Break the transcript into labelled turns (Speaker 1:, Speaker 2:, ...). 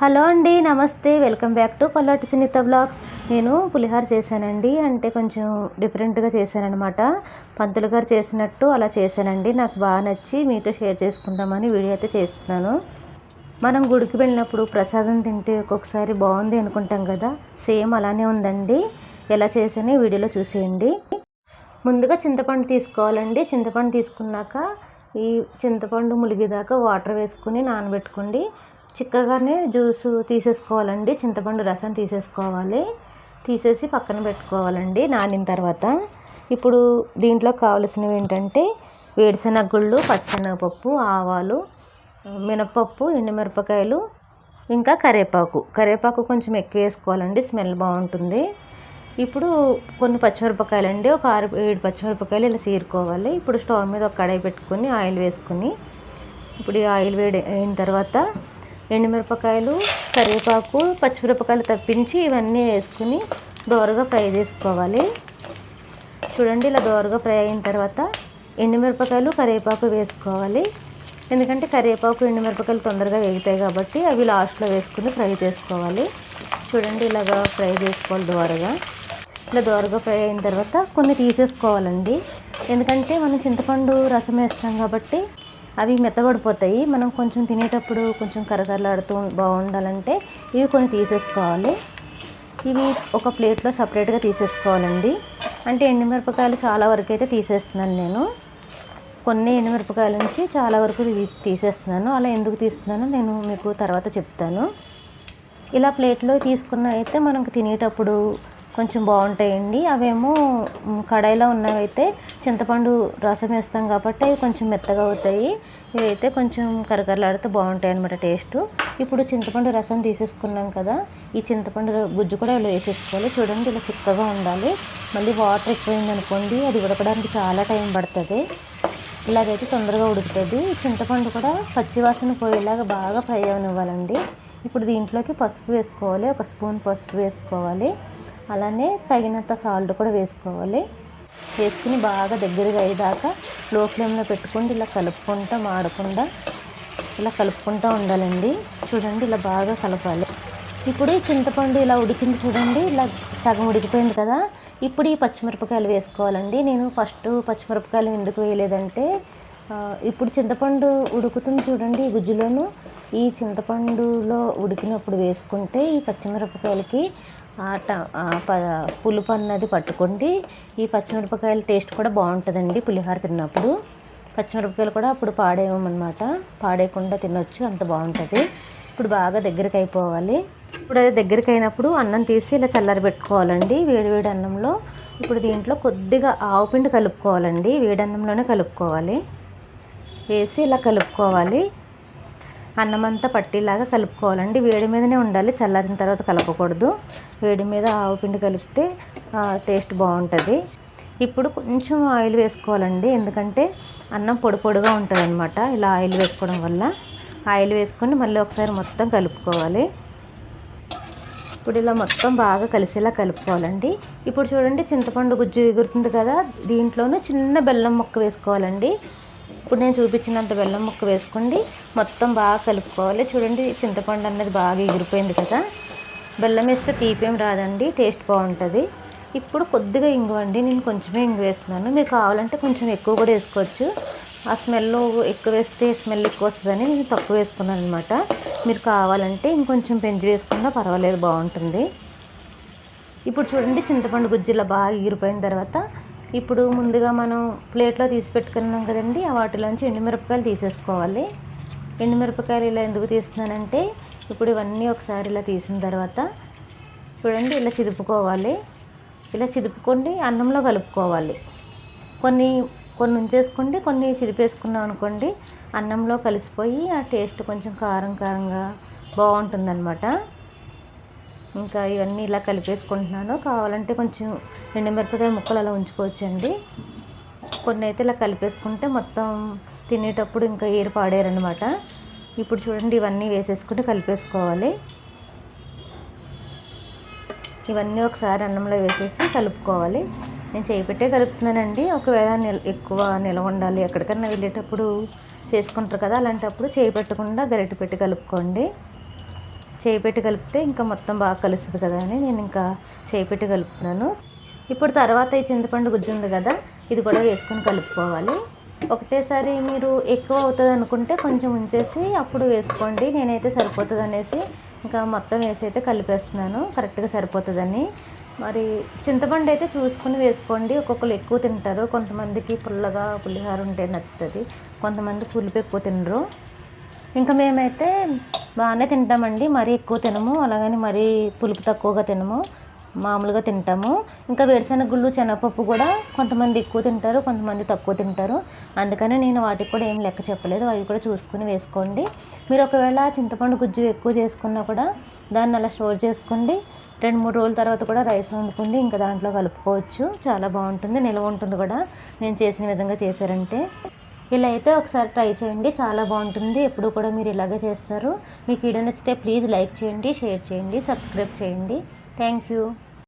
Speaker 1: Hello అండి నమస్తే. Welcome back to Pallati Sunitha blogs. నేను పులిహోర చేశానండి. అంటే కొంచెం డిఫరెంట్గా చేశానఅనమాట పంతులు గారు చేసినట్టు అలా చేశానండి. నాకు బాగా నచ్చి మీతో షేర్ చేసుకుందామని వీడియో అయితే చేస్తున్నాను. మనం గుడికి వెళ్ళినప్పుడు ప్రసాదం తింటే ఒక్కొక్కసారి బాగుంది అనుకుంటాం కదా. సేమ్ అలానే ఉందండి. ఎలా చేసానో వీడియోలో చూసేయండి. ముందుగా చింతపండు తీసుకోవాలండి. చింతపండు తీసుకున్నాక ఈ చింతపండు ములిగేదాకా వాటర్ వేసుకుని నానబెట్టుకోండి. చిక్కగానే జ్యూస్ తీసేసుకోవాలండి చింతపండు రసం తీసేసుకోవాలి. తీసేసి పక్కన పెట్టుకోవాలండి నానిన తర్వాత. ఇప్పుడు దీంట్లో కావలసినవి ఏంటంటే వేరుశనగ గుళ్ళు పచ్చిశనగపప్పు ఆవాలు మినపప్పు ఎండుమిరపకాయలు ఇంకా కరివేపాకు కరివేపాకు కొంచెం ఎక్కువ వేసుకోవాలండి స్మెల్ బాగుంటుంది. ఇప్పుడు కొన్ని పచ్చిమిరపకాయలు అండి ఒక ఆరు ఏడు పచ్చిమిరపకాయలు ఇలా చీరుకోవాలి ఇప్పుడు స్టవ్ మీద ఒక కడాయి పెట్టుకొని ఆయిల్ వేసుకొని ఇప్పుడు ఈ ఆయిల్ వేడి అయిన తర్వాత ఎండుమిరపకాయలు కరివేపాకు పచ్చిమిరపకాయలు తప్పించి ఇవన్నీ వేసుకుని దోరగా ఫ్రై చేసుకోవాలి. చూడండి ఇలా దోరగా ఫ్రై అయిన తర్వాత ఎండుమిరపకాయలు కరివేపాకు వేసుకోవాలి. ఎందుకంటే కరివేపాకు ఎండుమిరపకాయలు తొందరగా వేగుతాయి కాబట్టి అవి లాస్ట్లో వేసుకుని ఫ్రై చేసుకోవాలి. చూడండి ఇలాగా ఫ్రై చేసుకోవాలి దోరగా. ఇలా దోరగా ఫ్రై అయిన తర్వాత కొన్ని తీసేసుకోవాలండి. ఎందుకంటే మనం చింతపండు రసం వేస్తాం కాబట్టి అవి మెత్తబడిపోతాయి. మనం కొంచెం తినేటప్పుడు కొంచెం కరకరలాడుతూ బాగుండాలంటే ఇవి కొన్ని తీసేసుకోవాలి. ఇవి ఒక ప్లేట్లో సపరేట్గా తీసేసుకోవాలండి. అంటే ఎండుమిరపకాయలు చాలా వరకు అయితే తీసేస్తున్నాను నేను. కొన్ని ఎండుమిరపకాయల నుంచి చాలా వరకు తీసేస్తున్నాను. అలా ఎందుకు తీస్తున్నానో నేను మీకు తర్వాత చెప్తాను. ఇలా ప్లేట్లో తీసుకున్న అయితే మనకు తినేటప్పుడు కొంచెం బాగుంటాయండి. అవేమో కడాయిలో ఉన్నవైతే చింతపండు రసం వేస్తాం కాబట్టి అవి కొంచెం మెత్తగా అవుతాయి. ఇవైతే కొంచెం కరకరలాడితే బాగుంటాయి అనమాట టేస్ట్. ఇప్పుడు చింతపండు రసం తీసేసుకున్నాం కదా ఈ చింతపండు గుజ్జు కూడా ఇలా వేసేసుకోవాలి. చూడండి ఇలా చిక్కగా ఉండాలి. మళ్ళీ వాటర్ ఎక్కువైంది అనుకోండి అది ఉడకడానికి చాలా టైం పడుతుంది. ఇలాగైతే తొందరగా ఉడుకుతుంది. చింతపండు కూడా పచ్చివాసన పోయేలాగా బాగా ఫ్రై అవనివ్వాలండి. ఇప్పుడు దీంట్లోకి పసుపు వేసుకోవాలి. ఒక స్పూన్ పసుపు వేసుకోవాలి. అలానే తగినంత సాల్ట్ కూడా వేసుకోవాలి. వేసుకుని బాగా దగ్గరగా అయ్యేదాకా లో ఫ్లేమ్లో పెట్టుకుంటే ఇలా కలుపుకుంటా మాడకుండా ఇలా కలుపుకుంటూ ఉండాలండి. చూడండి ఇలా బాగా కలపాలి. ఇప్పుడు ఈ చింతపండు ఇలా ఉడికింది చూడండి ఇలా సగం ఉడికిపోయింది కదా. ఇప్పుడు ఈ పచ్చిమిరపకాయలు వేసుకోవాలండి. నేను ఫస్ట్ పచ్చిమిరపకాయలు ఎందుకు వేయలేదంటే ఇప్పుడు చింతపండు ఉడుకుతుంది చూడండి ఈ గుజ్జులోను. ఈ చింతపండులో ఉడికినప్పుడు వేసుకుంటే ఈ పచ్చిమిరపకాయలకి పులుపు అన్నది పట్టుకోండి. ఈ పచ్చిమిరపకాయల టేస్ట్ కూడా బాగుంటుందండి పులిహోర తిన్నప్పుడు. పచ్చిమిరపకాయలు కూడా అప్పుడు పాడేయమన్నమాట. పాడేయకుండా తినొచ్చు అంత బాగుంటుంది. ఇప్పుడు బాగా దగ్గరికి అయిపోవాలి ఇప్పుడు అది దగ్గరికి అయినప్పుడు అన్నం తీసి ఇలా చల్లారి పెట్టుకోవాలండి. వేడివేడి అన్నంలో ఇప్పుడు దీంట్లో కొద్దిగా ఆవు పిండి కలుపుకోవాలండి. వేడి అన్నంలోనే కలుపుకోవాలి. వేసి ఇలా కలుపుకోవాలి. అన్నం అంతా పట్టేలాగా కలుపుకోవాలండి. వేడి మీదనే ఉండాలి. చల్లారిన తర్వాత కలపకూడదు. వేడి మీద ఆవు పిండి కలిపితే టేస్ట్ బాగుంటుంది. ఇప్పుడు కొంచెం ఆయిల్ వేసుకోవాలండి. ఎందుకంటే అన్నం పొడి పొడిగా ఉంటుంది అనమాట ఇలా ఆయిల్ వేసుకోవడం వల్ల. ఆయిల్ వేసుకొని మళ్ళీ ఒకసారి మొత్తం కలుపుకోవాలి. ఇప్పుడు ఇలా మొత్తం బాగా కలిసేలా కలుపుకోవాలండి. ఇప్పుడు చూడండి చింతపండు గుజ్జు ఎగురుతుంది కదా. దీంట్లోనూ చిన్న బెల్లం ముక్క వేసుకోవాలండి. ఇప్పుడు నేను చూపించినంత బెల్లం ముక్క వేసుకోండి. మొత్తం బాగా కలుపుకోవాలి. చూడండి చింతపండు అన్నది బాగా ఎగిరిపోయింది కదా. బెల్లం వేస్తే తీపేం రాదండి టేస్ట్ బాగుంటుంది. ఇప్పుడు కొద్దిగా ఇంగువండి నేను కొంచెమే ఇంగు వేస్తున్నాను. మీరు కావాలంటే కొంచెం ఎక్కువ కూడా వేసుకోవచ్చు. ఆ స్మెల్ ఎక్కువ వేస్తే స్మెల్ ఎక్కువ వస్తుందని నేను తక్కువ వేసుకున్నాను అనమాట మీరు కావాలంటే ఇంకొంచెం పెంచి వేసుకున్నా పర్వాలేదు బాగుంటుంది. ఇప్పుడు చూడండి చింతపండు గుజ్జిలా బాగా ఎగిరిపోయిన తర్వాత ఇప్పుడు ముందుగా మనం ప్లేట్లో తీసి పెట్టుకున్నాం కదండి ఆ వాటిలోంచి ఎండుమిరపకాయలు తీసేసుకోవాలి. ఎండుమిరపకాయలు ఇలా ఎందుకు తీస్తున్నానంటే ఇప్పుడు ఇవన్నీ ఒకసారి ఇలా తీసిన తర్వాత చూడండి ఇలా చిదుపుకోవాలి. ఇలా చిదుపుకోండి అన్నంలో కలుపుకోవాలి. కొన్ని కొన్ని ఉంచేసుకోండి కొన్ని చిదిపేసుకున్నాం అనుకోండి అన్నంలో కలిసిపోయి ఆ టేస్ట్ కొంచెం కారం కారంగా బాగుంటుందన్నమాట. ఇంకా ఇవన్నీ ఇలా కలిపేసుకుంటున్నాను. కావాలంటే కొంచెం ఎండుమిరపకాయ ముక్కలు అలా ఉంచుకోవచ్చండి. కొన్ని అయితే ఇలా కలిపేసుకుంటే మొత్తం తినేటప్పుడు ఇంకా ఏరు పాడేరనమాట ఇప్పుడు చూడండి ఇవన్నీ వేసేసుకుంటే కలిపేసుకోవాలి. ఇవన్నీ ఒకసారి అన్నంలో వేసేసి కలుపుకోవాలి. నేను చేయి పెట్టే కలుపుతున్నానండి. ఒకవేళ నిల్ ఎక్కువ నిలవ ఉండాలి ఎక్కడికన్నా వెళ్ళేటప్పుడు చేసుకుంటారు కదా అలాంటప్పుడు చేయి పెట్టకుండా గరిటె పెట్టి కలుపుకోండి. చేపెట్టి కలిపితే ఇంకా మొత్తం బాగా కలుస్తుంది కదా అని నేను ఇంకా చేపెట్టి కలుపుతున్నాను. ఇప్పుడు తర్వాత ఈ చింతపండు గుజ్జు ఉంది కదా ఇది కూడా వేసుకొని కలుపుకోవాలి. ఒకటేసారి మీరు ఎక్కువ అవుతుంది అనుకుంటే కొంచెం ఉంచేసి అప్పుడు వేసుకోండి. నేనైతే సరిపోతుంది అనేసి ఇంకా మొత్తం వేసి అయితే కలిపేస్తున్నాను. కరెక్ట్గా సరిపోతుందని. మరి చింతపండు అయితే చూసుకుని వేసుకోండి. ఒక్కొక్కరు ఎక్కువ తింటారు. కొంతమందికి పుల్లగా పులిహార ఉంటే నచ్చుతుంది. కొంతమంది పులుపు ఎక్కువ తినరు. ఇంకా మేమైతే బాగానే తింటామండి. మరీ ఎక్కువ తినము. అలాగని మరీ పులుపు తక్కువగా తినము. మామూలుగా తింటాము. ఇంకా వేరుశెనగ గుళ్ళు శనగపప్పు కూడా కొంతమంది ఎక్కువ తింటారు కొంతమంది తక్కువ తింటారు. అందుకని నేను వాటికి కూడా ఏం లెక్క చెప్పలేదు. అవి కూడా చూసుకుని వేసుకోండి. మీరు ఒకవేళ చింతపండు గుజ్జు ఎక్కువ చేసుకున్నా కూడా దాన్ని అలా స్టోర్ చేసుకోండి. రెండు మూడు రోజుల తర్వాత కూడా రైస్ వండుకుంది. ఇంకా దాంట్లో కలుపుకోవచ్చు. చాలా బాగుంటుంది. నిల్వ ఉంటుంది కూడా. నేను చేసిన విధంగా చేశారంటే. ఇలా అయితే ఒకసారి ట్రై చేయండి. చాలా బాగుంటుంది. ఎప్పుడు కూడా మీరు ఇలాగే చేస్తారు. మీకు వీడియో నచ్చితే ప్లీజ్ లైక్ చేయండి షేర్ చేయండి సబ్స్క్రైబ్ చేయండి. Thank you.